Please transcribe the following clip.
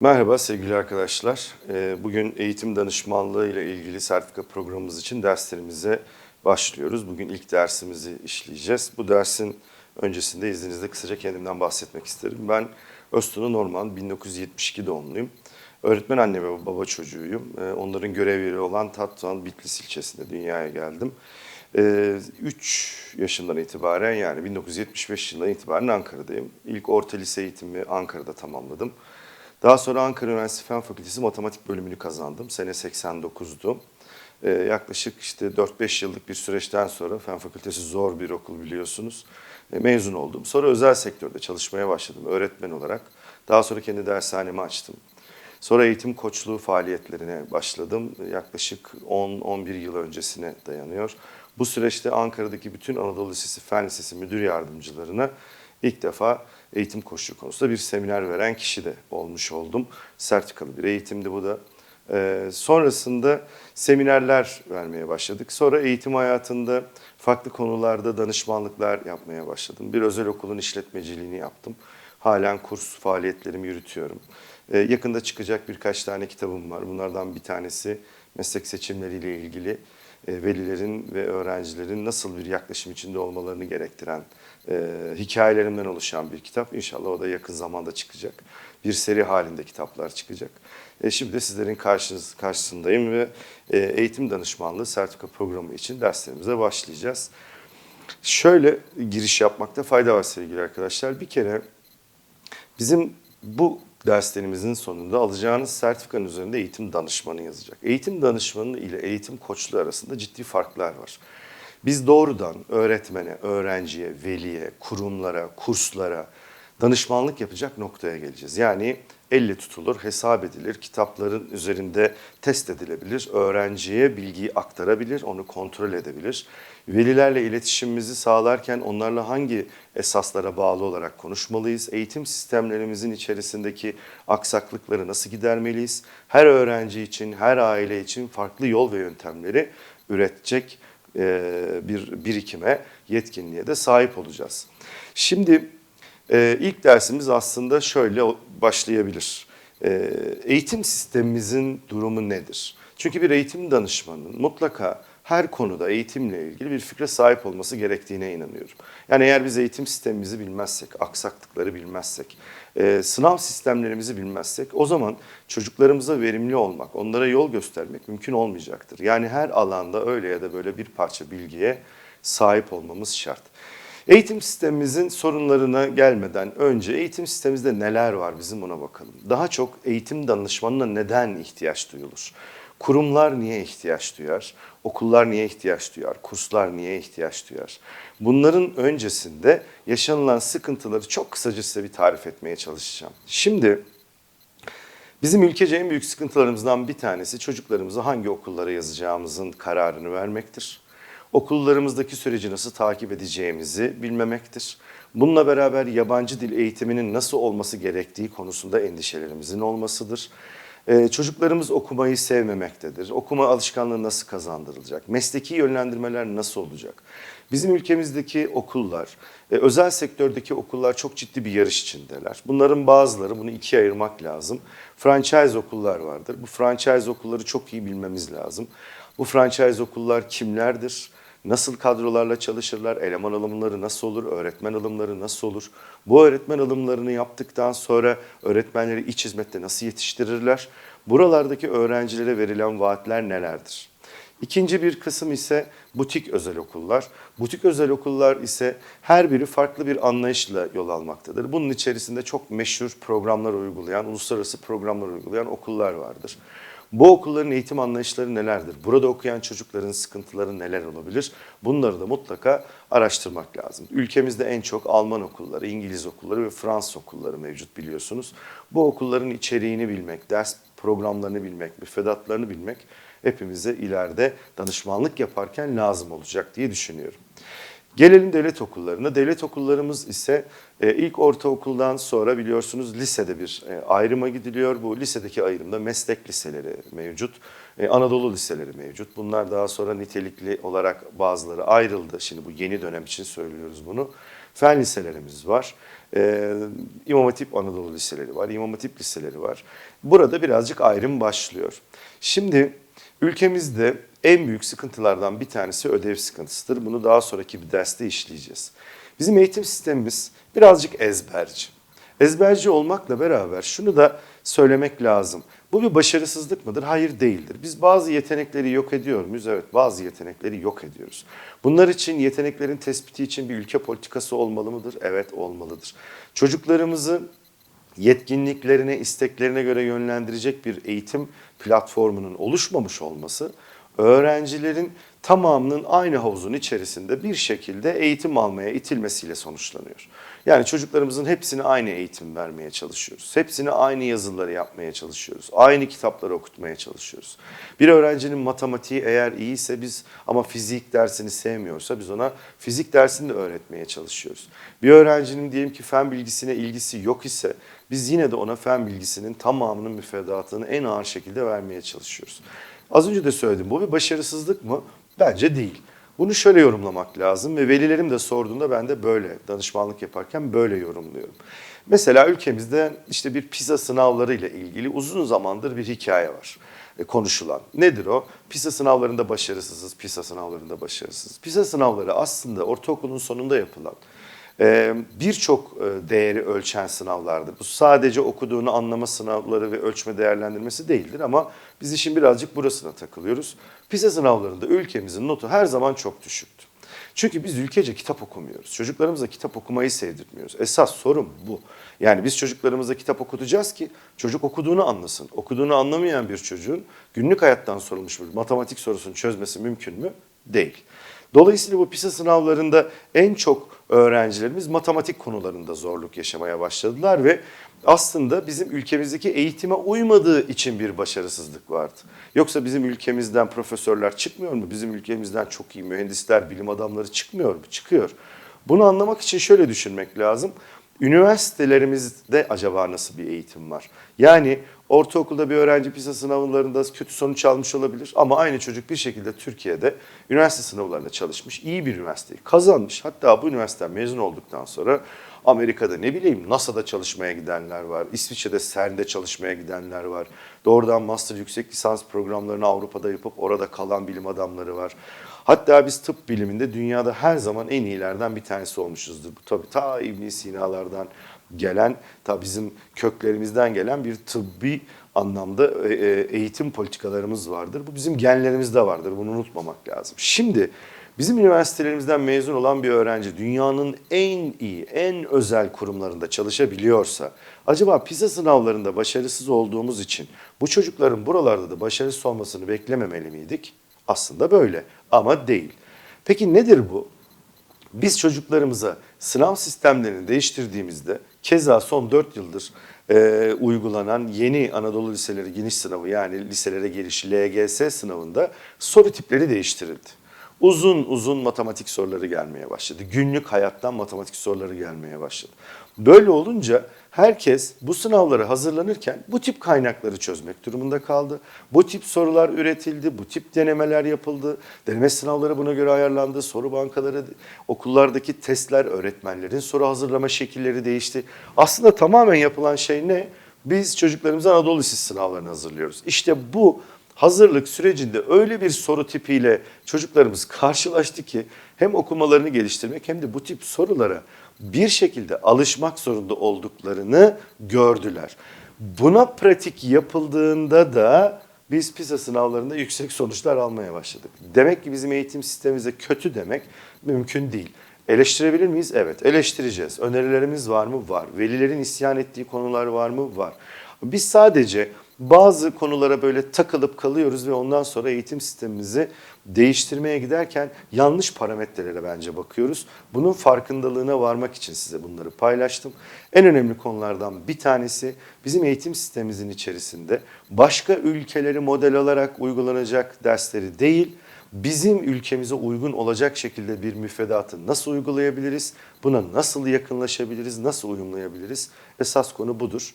Merhaba sevgili arkadaşlar. Ee, Bugün eğitim danışmanlığı ile ilgili sertifika programımız için derslerimize başlıyoruz. Bugün ilk dersimizi işleyeceğiz. Bu dersin öncesinde izninizle kısaca kendimden bahsetmek isterim. Ben Öztunu Norman, 1972 doğumluyum. Öğretmen anne ve baba çocuğuyum. Ee, Onların görev yeri olan Tatvan, Bitlis ilçesinde dünyaya geldim. 3 yaşından itibaren yani 1975 yılından itibaren Ankara'dayım. İlk orta lise eğitimimi Ankara'da tamamladım. Daha sonra Ankara Üniversitesi Fen Fakültesi Matematik bölümünü kazandım. Sene 89'du. Ee, yaklaşık işte 4-5 yıllık bir süreçten sonra Fen Fakültesi zor bir okul biliyorsunuz. Ee, mezun oldum. Sonra özel sektörde çalışmaya başladım öğretmen olarak. Daha sonra kendi dershanemi açtım. Sonra eğitim koçluğu faaliyetlerine başladım. Yaklaşık 10-11 yıl öncesine dayanıyor. Bu süreçte Ankara'daki bütün Anadolu Lisesi, Fen Lisesi müdür yardımcılarına ilk defa eğitim koçluğu konusunda bir seminer veren kişi de olmuş oldum. Sertifikalı bir eğitimdi bu da. Ee, sonrasında seminerler vermeye başladık. Sonra eğitim hayatında farklı konularda danışmanlıklar yapmaya başladım. Bir özel okulun işletmeciliğini yaptım. Halen kurs faaliyetlerimi yürütüyorum. Ee, yakında çıkacak birkaç tane kitabım var. Bunlardan bir tanesi meslek seçimleriyle ilgili velilerin ve öğrencilerin nasıl bir yaklaşım içinde olmalarını gerektiren e, hikayelerimden oluşan bir kitap. İnşallah o da yakın zamanda çıkacak. Bir seri halinde kitaplar çıkacak. E, şimdi de sizlerin karşınız, karşısındayım ve e, eğitim danışmanlığı sertifika programı için derslerimize başlayacağız. Şöyle giriş yapmakta fayda var sevgili arkadaşlar. Bir kere bizim bu derslerimizin sonunda alacağınız sertifikanın üzerinde eğitim danışmanı yazacak. Eğitim danışmanı ile eğitim koçluğu arasında ciddi farklar var. Biz doğrudan öğretmene, öğrenciye, veliye, kurumlara, kurslara danışmanlık yapacak noktaya geleceğiz. Yani elle tutulur, hesap edilir, kitapların üzerinde test edilebilir, öğrenciye bilgiyi aktarabilir, onu kontrol edebilir. Velilerle iletişimimizi sağlarken onlarla hangi esaslara bağlı olarak konuşmalıyız? Eğitim sistemlerimizin içerisindeki aksaklıkları nasıl gidermeliyiz? Her öğrenci için, her aile için farklı yol ve yöntemleri üretecek bir birikime, yetkinliğe de sahip olacağız. Şimdi e, ilk dersimiz aslında şöyle başlayabilir. E, eğitim sistemimizin durumu nedir? Çünkü bir eğitim danışmanının mutlaka her konuda eğitimle ilgili bir fikre sahip olması gerektiğine inanıyorum. Yani eğer biz eğitim sistemimizi bilmezsek, aksaklıkları bilmezsek, e, sınav sistemlerimizi bilmezsek o zaman çocuklarımıza verimli olmak, onlara yol göstermek mümkün olmayacaktır. Yani her alanda öyle ya da böyle bir parça bilgiye sahip olmamız şart. Eğitim sistemimizin sorunlarına gelmeden önce eğitim sistemimizde neler var bizim ona bakalım. Daha çok eğitim danışmanına neden ihtiyaç duyulur? Kurumlar niye ihtiyaç duyar? Okullar niye ihtiyaç duyar? Kurslar niye ihtiyaç duyar? Bunların öncesinde yaşanılan sıkıntıları çok kısaca size bir tarif etmeye çalışacağım. Şimdi bizim ülkece en büyük sıkıntılarımızdan bir tanesi çocuklarımızı hangi okullara yazacağımızın kararını vermektir. Okullarımızdaki süreci nasıl takip edeceğimizi bilmemektir. Bununla beraber yabancı dil eğitiminin nasıl olması gerektiği konusunda endişelerimizin olmasıdır. Ee, çocuklarımız okumayı sevmemektedir. Okuma alışkanlığı nasıl kazandırılacak? Mesleki yönlendirmeler nasıl olacak? Bizim ülkemizdeki okullar, e, özel sektördeki okullar çok ciddi bir yarış içindeler. Bunların bazıları, bunu ikiye ayırmak lazım. Franchise okullar vardır. Bu franchise okulları çok iyi bilmemiz lazım. Bu franchise okullar kimlerdir? Nasıl kadrolarla çalışırlar? Eleman alımları nasıl olur? Öğretmen alımları nasıl olur? Bu öğretmen alımlarını yaptıktan sonra öğretmenleri iç hizmette nasıl yetiştirirler? Buralardaki öğrencilere verilen vaatler nelerdir? İkinci bir kısım ise butik özel okullar. Butik özel okullar ise her biri farklı bir anlayışla yol almaktadır. Bunun içerisinde çok meşhur programlar uygulayan, uluslararası programlar uygulayan okullar vardır. Bu okulların eğitim anlayışları nelerdir? Burada okuyan çocukların sıkıntıları neler olabilir? Bunları da mutlaka araştırmak lazım. Ülkemizde en çok Alman okulları, İngiliz okulları ve Fransız okulları mevcut biliyorsunuz. Bu okulların içeriğini bilmek, ders programlarını bilmek, müfredatlarını bilmek hepimize ileride danışmanlık yaparken lazım olacak diye düşünüyorum. Gelelim devlet okullarına. Devlet okullarımız ise e, ilk ortaokuldan sonra biliyorsunuz lisede bir e, ayrıma gidiliyor. Bu lisedeki ayrımda meslek liseleri mevcut, e, Anadolu liseleri mevcut. Bunlar daha sonra nitelikli olarak bazıları ayrıldı. Şimdi bu yeni dönem için söylüyoruz bunu. Fen liselerimiz var. Ee, İmam Hatip Anadolu Liseleri var, İmam Hatip Liseleri var. Burada birazcık ayrım başlıyor. Şimdi ülkemizde en büyük sıkıntılardan bir tanesi ödev sıkıntısıdır. Bunu daha sonraki bir derste işleyeceğiz. Bizim eğitim sistemimiz birazcık ezberci. Ezberci olmakla beraber şunu da söylemek lazım. Bu bir başarısızlık mıdır? Hayır değildir. Biz bazı yetenekleri yok ediyor muyuz? Evet bazı yetenekleri yok ediyoruz. Bunlar için yeteneklerin tespiti için bir ülke politikası olmalı mıdır? Evet olmalıdır. Çocuklarımızı yetkinliklerine, isteklerine göre yönlendirecek bir eğitim platformunun oluşmamış olması öğrencilerin tamamının aynı havuzun içerisinde bir şekilde eğitim almaya itilmesiyle sonuçlanıyor. Yani çocuklarımızın hepsine aynı eğitim vermeye çalışıyoruz. Hepsine aynı yazıları yapmaya çalışıyoruz. Aynı kitapları okutmaya çalışıyoruz. Bir öğrencinin matematiği eğer iyiyse biz ama fizik dersini sevmiyorsa biz ona fizik dersini de öğretmeye çalışıyoruz. Bir öğrencinin diyelim ki fen bilgisine ilgisi yok ise biz yine de ona fen bilgisinin tamamının müfredatını en ağır şekilde vermeye çalışıyoruz. Az önce de söyledim bu bir başarısızlık mı? Bence değil. Bunu şöyle yorumlamak lazım ve velilerim de sorduğunda ben de böyle danışmanlık yaparken böyle yorumluyorum. Mesela ülkemizde işte bir PISA sınavları ile ilgili uzun zamandır bir hikaye var e, konuşulan. Nedir o? PISA sınavlarında başarısızız, PISA sınavlarında başarısız. PISA sınavları aslında ortaokulun sonunda yapılan birçok e, değeri ölçen sınavlardır. Bu sadece okuduğunu anlama sınavları ve ölçme değerlendirmesi değildir ama biz işin birazcık burasına takılıyoruz. PISA sınavlarında ülkemizin notu her zaman çok düşüktü. Çünkü biz ülkece kitap okumuyoruz. Çocuklarımıza kitap okumayı sevdirtmiyoruz. Esas sorun bu. Yani biz çocuklarımıza kitap okutacağız ki çocuk okuduğunu anlasın. Okuduğunu anlamayan bir çocuğun günlük hayattan sorulmuş bir matematik sorusunu çözmesi mümkün mü? Değil. Dolayısıyla bu PISA sınavlarında en çok öğrencilerimiz matematik konularında zorluk yaşamaya başladılar ve aslında bizim ülkemizdeki eğitime uymadığı için bir başarısızlık vardı. Yoksa bizim ülkemizden profesörler çıkmıyor mu? Bizim ülkemizden çok iyi mühendisler, bilim adamları çıkmıyor mu? Çıkıyor. Bunu anlamak için şöyle düşünmek lazım. Üniversitelerimizde acaba nasıl bir eğitim var? Yani ortaokulda bir öğrenci PISA sınavlarında kötü sonuç almış olabilir ama aynı çocuk bir şekilde Türkiye'de üniversite sınavlarında çalışmış, iyi bir üniversiteyi kazanmış. Hatta bu üniversiteden mezun olduktan sonra Amerika'da ne bileyim NASA'da çalışmaya gidenler var, İsviçre'de CERN'de çalışmaya gidenler var. Doğrudan master yüksek lisans programlarını Avrupa'da yapıp orada kalan bilim adamları var. Hatta biz tıp biliminde dünyada her zaman en iyilerden bir tanesi olmuşuzdur. Bu tabii ta İbn Sina'lardan gelen, ta bizim köklerimizden gelen bir tıbbi anlamda e, e, eğitim politikalarımız vardır. Bu bizim genlerimizde vardır. Bunu unutmamak lazım. Şimdi bizim üniversitelerimizden mezun olan bir öğrenci dünyanın en iyi, en özel kurumlarında çalışabiliyorsa acaba PISA sınavlarında başarısız olduğumuz için bu çocukların buralarda da başarısız olmasını beklememeli miydik? Aslında böyle ama değil. Peki nedir bu? Biz çocuklarımıza sınav sistemlerini değiştirdiğimizde keza son 4 yıldır e, uygulanan yeni Anadolu Liseleri giriş sınavı yani liselere giriş LGS sınavında soru tipleri değiştirildi. Uzun uzun matematik soruları gelmeye başladı. Günlük hayattan matematik soruları gelmeye başladı. Böyle olunca herkes bu sınavlara hazırlanırken bu tip kaynakları çözmek durumunda kaldı. Bu tip sorular üretildi, bu tip denemeler yapıldı. Deneme sınavları buna göre ayarlandı. Soru bankaları, okullardaki testler, öğretmenlerin soru hazırlama şekilleri değişti. Aslında tamamen yapılan şey ne? Biz çocuklarımızı Anadolu Lisesi sınavlarını hazırlıyoruz. İşte bu hazırlık sürecinde öyle bir soru tipiyle çocuklarımız karşılaştı ki hem okumalarını geliştirmek hem de bu tip sorulara bir şekilde alışmak zorunda olduklarını gördüler. Buna pratik yapıldığında da biz PISA sınavlarında yüksek sonuçlar almaya başladık. Demek ki bizim eğitim sistemimize kötü demek mümkün değil. Eleştirebilir miyiz? Evet, eleştireceğiz. Önerilerimiz var mı? Var. Velilerin isyan ettiği konular var mı? Var. Biz sadece bazı konulara böyle takılıp kalıyoruz ve ondan sonra eğitim sistemimizi değiştirmeye giderken yanlış parametrelere bence bakıyoruz. Bunun farkındalığına varmak için size bunları paylaştım. En önemli konulardan bir tanesi bizim eğitim sistemimizin içerisinde başka ülkeleri model alarak uygulanacak dersleri değil, bizim ülkemize uygun olacak şekilde bir müfredatı nasıl uygulayabiliriz? Buna nasıl yakınlaşabiliriz? Nasıl uyumlayabiliriz? Esas konu budur.